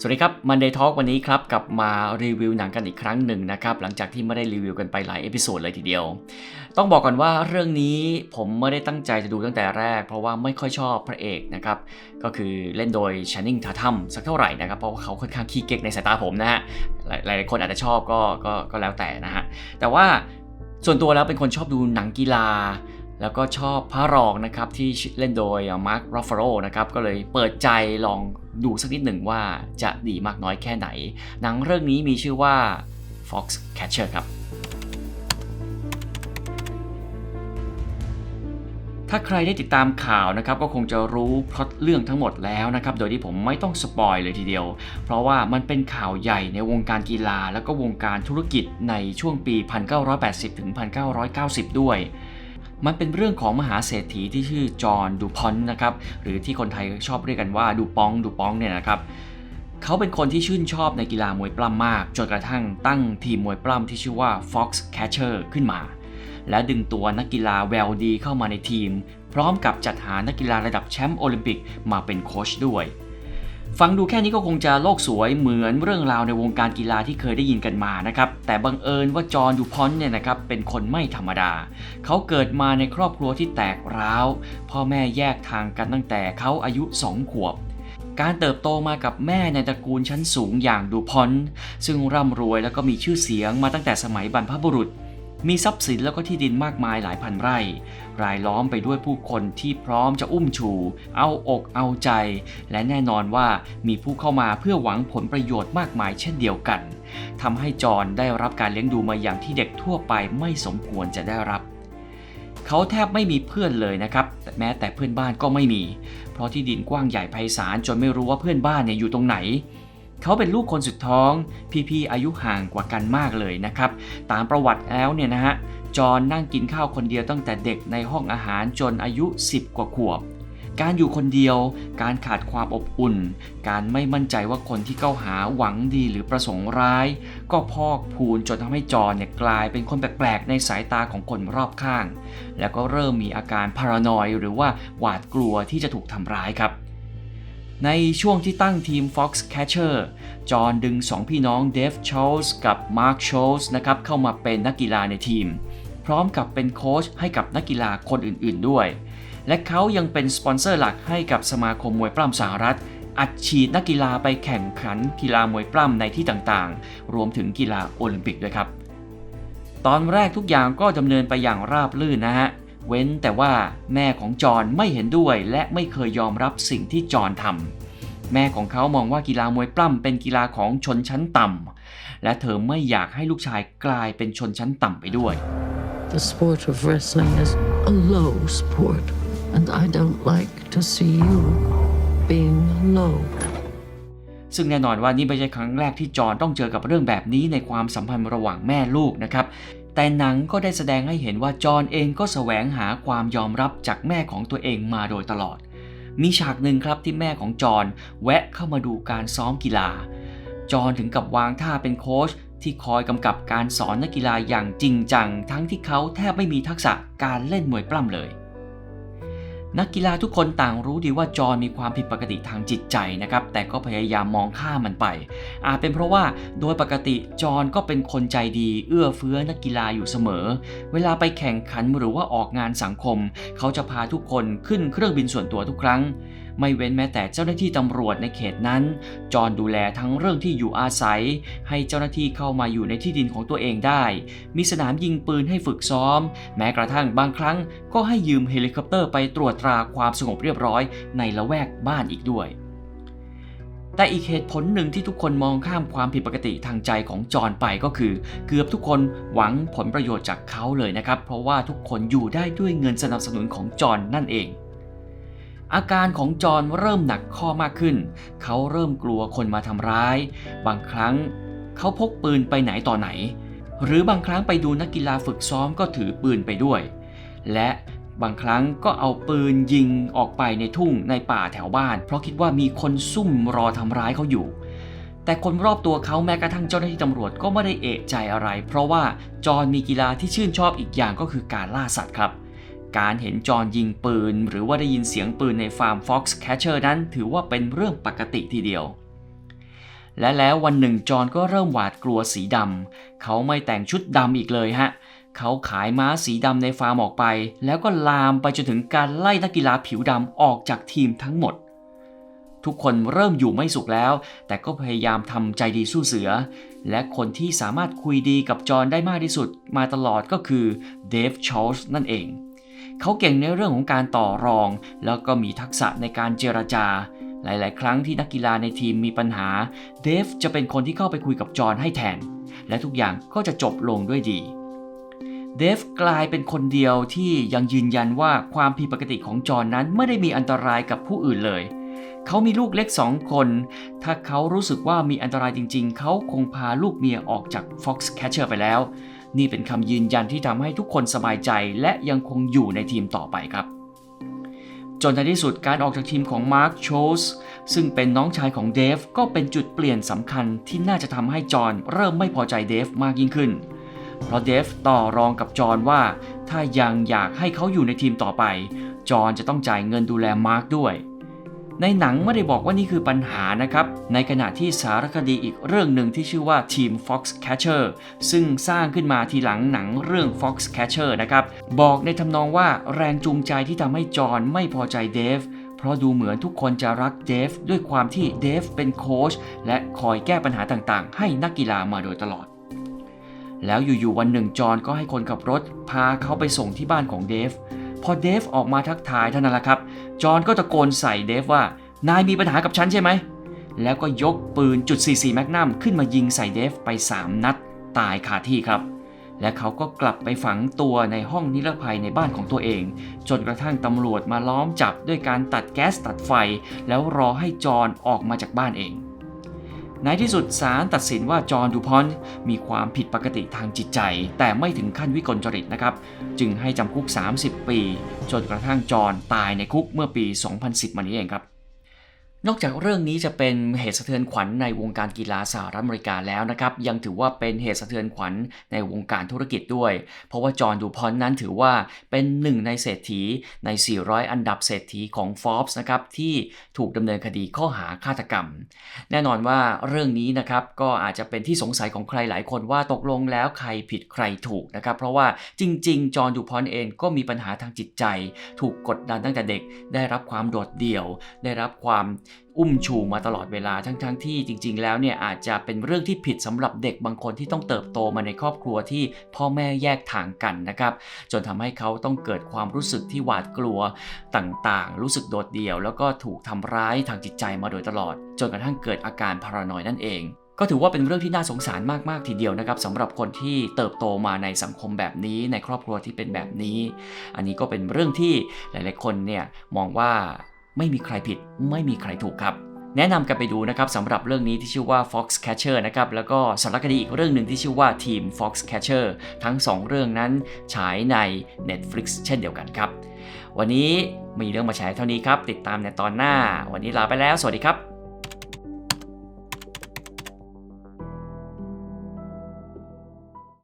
สวัสดีครับ Monday Talk วันนี้ครับกลับมารีวิวหนังกันอีกครั้งหนึ่งนะครับหลังจากที่ไม่ได้รีวิวกันไปหลายเอพิโซดเลยทีเดียว ต้องบอกก่อนว่าเรื่องนี้ผมไม่ได้ตั้งใจจะดูตั้งแต่แรก เพราะว่าไม่ค่อยชอบพระเอกนะครับก็คือเล่นโดย Channing Tatum สักเท่าไหร่นะครับเพราะว่าเขาค่อนข้างขี้เก๊กในสายตาผมนะฮะหลายหลายคนอาจจะชอบก็ก็ก็แล้วแต่นะฮะแต่ว่าส่วนตัวแล้วเป็นคนชอบดูหนังกีฬา แล้วก็ชอบพระรองนะครับที่เล่นโดยมาร์ครอฟฟาโรนะครับก็เลยเปิดใจลองดูสักนิดหนึ่งว่าจะดีมากน้อยแค่ไหน หนังเรื่องนี้มีชื่อว่า Fox Catcher ครับ ถ้าใครได้ติดตามข่าวนะครับก็คงจะรู้พล็อตเรื่องทั้งหมดแล้วนะครับโดยที่ผมไม่ต้องสปอยเลยทีเดียว เพราะว่ามันเป็นข่าวใหญ่ในวงการกีฬาแล้วก็วงการธุรกิจในช่วงปี 1980ถึง1990 ด้วย มันเป็นเรื่องของมหาเศรษฐีที่ชื่อจอห์นดูพอนต์นะครับ หรือที่คนไทยชอบเรียกกันว่าดูปองดูปองเนี่ยนะครับเขาเป็นคนที่ชื่นชอบในกีฬามวยปล้ำมาก จนกระทั่งตั้งทีมมวยปล้ำที่ชื่อว่า Fox Catcher ขึ้นมา และดึงตัวนักกีฬาแววดีเข้ามาในทีม พร้อมกับจัดหานักกีฬาระดับแชมป์โอลิมปิกมาเป็นโค้ชด้วย ฟังดูแค่นี้ก็คงจะโลกสวยเหมือนเรื่องราวในวงการกีฬาที่เคยได้ยินกันมานะครับ แต่บังเอิญว่าจอห์นดูพอนเนี่ยนะครับเป็นคนไม่ธรรมดา เขาเกิดมาในครอบครัวที่แตกร้าว พ่อแม่แยกทางกันตั้งแต่เขาอายุ 2 ขวบ การเติบโตมากับแม่ในตระกูลชั้นสูงอย่างดูพอนซึ่งร่ำรวยแล้วก็มีชื่อเสียงมาตั้งแต่สมัยบรรพบุรุษ มีทรัพย์สินแล้วก็ที่ดินมากมายหลายพันไร่ รายล้อมไปด้วยผู้คนที่พร้อมจะอุ้มชู เอาอกเอาใจ และแน่นอนว่ามีผู้เข้ามาเพื่อหวังผลประโยชน์มากมายเช่นเดียวกันทำให้จอห์นได้รับการเลี้ยงดูมาอย่างที่เด็กทั่วไปไม่สมควรจะได้รับเขาแทบไม่มีเพื่อนเลยนะครับแม้แต่เพื่อนบ้านก็ไม่มี เพราะที่ดินกว้างใหญ่ไพศาลจนไม่รู้ว่าเพื่อนบ้านเนี่ยอยู่ตรงไหน เขาเป็นลูกคนสุดท้อง พี่ๆอายุห่างกว่ากันมากเลยนะครับ ตามประวัติแล้วเนี่ยนะฮะ จอห์นนั่งกินข้าวคนเดียวตั้งแต่เด็กในห้องอาหารจนอายุ 10 กว่าขวบ การอยู่คนเดียว การขาดความอบอุ่น การไม่มั่นใจว่าคนที่เข้าหาหวังดีหรือประสงค์ร้าย ก็พอกพูนจนทำให้จอห์นเนี่ยกลายเป็นคนแปลกๆ ในสายตาของคนรอบข้าง แล้วก็เริ่มมีอาการพารานอยหรือว่าหวาดกลัวที่จะถูกทำร้ายครับ ในช่วงที่ตั้งทีม Fox Catcher จอห์นดึง 2 พี่น้องเดฟช a ลส์กับมาร์คช a ลส์นะครับเข้ามาเป็นนักกีฬาในทีม พร้อมกับเป็นโค้ชให้กับนักกีฬาคนอื่นๆด้วย และเขายังเป็นสปอนเซอร์หลักให้กับสมาคมมวยปล้ำสหรัฐ อัดฉีดนักกีฬาไปแข่งขันกีฬามวยปล้ำในที่ต่างๆ รวมถึงกีฬาโอลิมปิกด้วยครับ ตอนแรกทุกอย่างก็ดำเนินไปอย่างราบรื่นนะฮะ เว้นแต่ว่าแม่ของจอห์นไม่เห็นด้วยและไม่เคยยอมรับสิ่งที่จอห์นทำแม่ของเขามองว่ากีฬามวยปล้ำเป็นกีฬาของชนชั้นต่ำและเธอไม่อยากให้ลูกชายกลายเป็นชนชั้นต่ำไปด้วย The sport of wrestling is a low sport, and I don't like to see you being low. ซึ่งแน่นอนว่านี่ไม่ใช่ครั้งแรกที่จอห์นต้องเจอกับเรื่องแบบนี้ในความสัมพันธ์ระหว่างแม่ลูกนะครับ แต่หนังก็ได้แสดงให้เห็นว่าจอห์นเองก็แสวงหาความยอมรับจากแม่ของตัวเองมาโดยตลอด มีฉากหนึ่งครับที่แม่ของจอห์นแวะเข้ามาดูการซ้อมกีฬา จอห์นถึงกับวางท่าเป็นโค้ชที่คอยกำกับการสอนนักกีฬาอย่างจริงจัง ทั้งที่เขาแทบไม่มีทักษะการเล่นมวยปล้ำเลย นักกีฬาทุกคนต่างรู้ดีว่าจอห์นมีความผิดปกติทางจิตใจนะครับ แต่ก็พยายามมองข้ามมันไป อาจเป็นเพราะว่าโดยปกติจอห์นก็เป็นคนใจดี เอื้อเฟื้อนักกีฬาอยู่เสมอ เวลาไปแข่งขันหรือว่าออกงานสังคม เขาจะพาทุกคนขึ้นเครื่องบินส่วนตัวทุกครั้ง ไม่เว้นแม้แต่เจ้าหน้าที่ตำรวจในเขตนั้น จอนดูแลทั้งเรื่องที่อยู่อาศัย ให้เจ้าหน้าที่เข้ามาอยู่ในที่ดินของตัวเองได้ มีสนามยิงปืนให้ฝึกซ้อม แม้กระทั่งบางครั้งก็ให้ยืมเฮลิคอปเตอร์ไปตรวจตราความสงบเรียบร้อยในละแวกบ้านอีกด้วยแต่อีกเหตุผลหนึ่งที่ทุกคนมองข้ามความผิดปกติทางใจของจอนไปก็คือ เกือบทุกคนหวังผลประโยชน์จากเขาเลยนะครับ เพราะว่าทุกคนอยู่ได้ด้วยเงินสนับสนุนของจอนนั่นเอง อาการของจอห์นเริ่มหนักข้อมากขึ้น เขาเริ่มกลัวคนมาทำร้าย บางครั้งเขาพกปืนไปไหนต่อไหน หรือบางครั้งไปดูนักกีฬาฝึกซ้อมก็ถือปืนไปด้วย และบางครั้งก็เอาปืนยิงออกไปในทุ่งในป่าแถวบ้าน เพราะคิดว่ามีคนซุ่มรอทำร้ายเขาอยู่ แต่คนรอบตัวเขาแม้กระทั่งเจ้าหน้าที่ตำรวจก็ไม่ได้เอะใจอะไร เพราะว่าจอห์นมีกีฬาที่ชื่นชอบอีกอย่างก็คือการล่าสัตว์ครับ การเห็นจอห์นยิงปืน หรือว่าได้ยินเสียงปืนในฟาร์ม Fox Catcher นั้นถือว่าเป็นเรื่องปกติทีเดียว และแล้ววันหนึ่งจอห์นก็เริ่มหวาดกลัวสีดำเขาไม่แต่งชุดดำอีกเลยฮะเขาขายม้าสีดำในฟาร์มออกไป แล้วก็ลามไปจนถึงการไล่นักกีฬาผิวดำออกจากทีมทั้งหมด ทุกคนเริ่มอยู่ไม่สุขแล้ว แต่ก็พยายามทำใจดีสู้เสือ และคนที่สามารถคุยดีกับจอห์นได้มากที่สุดมาตลอดก็คือเดฟชอลส์นั่นเอง เขาเก่งในเรื่องของการต่อรอง แล้วก็มีทักษะในการเจรจา หลาย ๆ ครั้งที่นักกีฬาในทีมมีปัญหา เดฟจะเป็นคนที่เข้าไปคุยกับจอห์นให้แทน และทุกอย่างก็จะจบลงด้วยดี เดฟกลายเป็นคนเดียวที่ยังยืนยันว่าความผิดปกติของจอห์นนั้นไม่ได้มีอันตรายกับผู้อื่นเลยเขามีลูกเล็กสองคน ถ้าเขารู้สึกว่ามีอันตรายจริงๆ เขาคงพาลูกเมียออกจาก Foxcatcher ไปแล้ว นี่เป็นคำยืนยันที่ทำให้ทุกคนสบายใจและยังคงอยู่ในทีมต่อไปครับ จนในที่สุดการออกจากทีมของมาร์คโชสซึ่งเป็นน้องชายของเดฟก็เป็นจุดเปลี่ยนสำคัญที่น่าจะทำให้จอห์นเริ่มไม่พอใจเดฟมากยิ่งขึ้น เพราะเดฟต่อรองกับจอห์นว่า ถ้ายังอยากให้เขาอยู่ในทีมต่อไป จอห์นจะต้องจ่ายเงินดูแลมาร์คด้วย ในหนังไม่ได้บอกว่านี่คือปัญหานะครับ ในขณะที่สารคดีอีกเรื่องหนึ่งที่ชื่อว่า Team Foxcatcher ซึ่งสร้างขึ้นมาทีหลังหนังเรื่อง Foxcatcher นะครับ บอกในทำนองว่าแรงจูงใจที่ทำให้จอห์นไม่พอใจเดฟเพราะดูเหมือนทุกคนจะรักเดฟด้วยความที่เดฟเป็นโค้ชและคอยแก้ปัญหาต่างๆ ให้นักกีฬามาโดยตลอด แล้วอยู่ๆวันหนึ่งจอห์นก็ให้คนขับรถ พาเขาไปส่งที่บ้านของเดฟ พอเดฟออกมาทักทายเท่านั้นแหละครับ จอห์นก็ตะโกนใส่เดฟว่า นายมีปัญหากับฉันใช่ไหม แล้วก็ยกปืนจุด44แมกนัมขึ้นมายิงใส่เดฟไป 3 นัดตายคาที่ครับ และเขาก็กลับไปฝังตัวในห้องนิรภัยในบ้านของตัวเอง จนกระทั่งตำรวจมาล้อมจับด้วยการตัดแก๊สตัดไฟ แล้วรอให้จอห์นออกมาจากบ้านเอง ในที่สุดศาลตัดสินว่าจอห์นดูพอนมีความผิดปกติทางจิตใจ แต่ไม่ถึงขั้นวิกลจริตนะครับ จึงให้จำคุก 30 ปี จนกระทั่งจอห์นตายในคุกเมื่อปี 2010 มานี้เองครับ นอกจากเรื่องนี้จะเป็นเหตุสะเทือนขวัญในวงการกีฬาสหรัฐอเมริกาแล้วนะครับ ยังถือว่าเป็นเหตุสะเทือนขวัญในวงการธุรกิจด้วย เพราะว่าจอห์นดูพอนนั้นถือว่าเป็นหนึ่งในเศรษฐีใน 400 อันดับเศรษฐีของ Forbes นะครับที่ถูกดำเนินคดีข้อหาฆาตกรรม แน่นอนว่าเรื่องนี้นะครับก็อาจจะเป็นที่สงสัยของใครหลายคนว่าตกลงแล้วใครผิดใครถูกนะครับเพราะว่าจริง ๆ จอห์นดูพอนเองก็มีปัญหาทางจิตใจ ถูกกดดันตั้งแต่เด็ก ได้รับความโดดเดี่ยว ได้รับความอุ้มชูมาตลอดเวลาทั้งๆทที่จริง ๆ แล้วเนี่ยอาจจะเป็นเรื่องที่ผิดสำหรับเด็กบางคนที่ต้องเติบโตมาในครอบครัวที่พ่อแม่แยกทางกันนะครับ จนทำให้เขาต้องเกิดความรู้สึกที่หวาดกลัวต่างๆ รู้สึกโดดเดี่ยว แล้วก็ถูกทำร้ายทางจิตใจมาโดยตลอด จนกระทั่งเกิดอาการพารานอยนั่นเองก็ถือว่าเป็นเรื่องที่น่าสงสารมาก ๆ ทีเดียวนะครับสำหรับคนที่เติบโตมาในสังคมแบบนี้ในครอบครัวที่เป็นแบบนี้ อันนี้ก็เป็นเรื่องที่หลาย ๆ คนเนี่ยมองว่า ไม่มีใครผิด ไม่มีใครถูกครับ แนะนำกันไปดูนะครับสำหรับเรื่องนี้ที่ชื่อว่า Foxcatcher นะครับแล้วก็สารคดีอีกเรื่องหนึ่งที่ชื่อว่า Team Foxcatcher ทั้ง 2 เรื่องนั้นฉายใน Netflix เช่นเดียวกันครับ วันนี้มีเรื่องมาแชร์เท่านี้ครับ ติดตามในตอนหน้า วันนี้ลาไปแล้ว สวัสดีครับ